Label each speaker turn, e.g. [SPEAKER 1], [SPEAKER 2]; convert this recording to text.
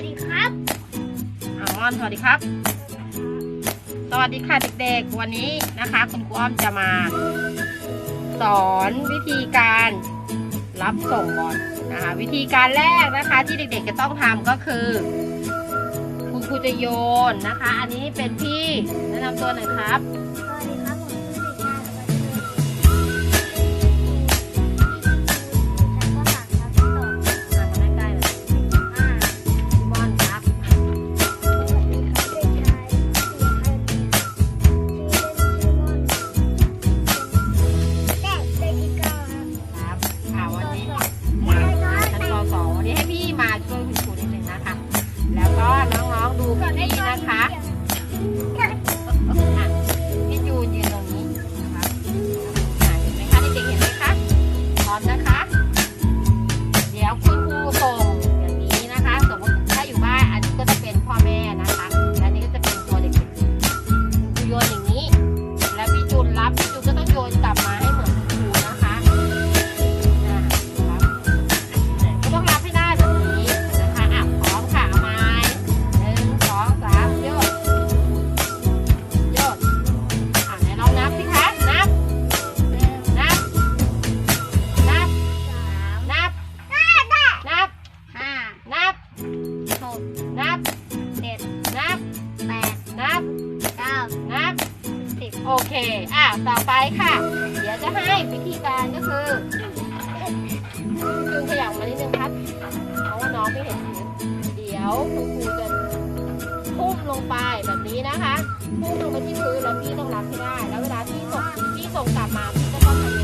[SPEAKER 1] วัสดีครับ
[SPEAKER 2] อามอนสวัสดีครับ สวัสดีค่ะเด็กๆ วันนี้นะคะ คุณครูอ้อมจะมา สอนวิธีการรับส่งบอลนะคะวิธีการแรกนะคะ ที่เด็กๆจะต้องทำก็คือ คุณครูจะโยนนะคะ อันนี้เป็นพี่แนะนำตัวหน่อยครับ
[SPEAKER 1] สวัสดี เก้านับสิ
[SPEAKER 2] บโอเค อะ ต่อไปค่ะ เดี๋ยวจะให้วิธีการก็คือจึงขยับมานิดนึงครับเพราะว่าน้องไม่เห็นพื้นเดี๋ยวคุณครูจะพุ่มลงไปแบบนี้นะคะ พุ่มลงไปที่พื้นแล้วพี่ต้องรับให้ได้ แล้วเวลาที่ส่งพี่ส่งกลับมาพี่ก็ต้อง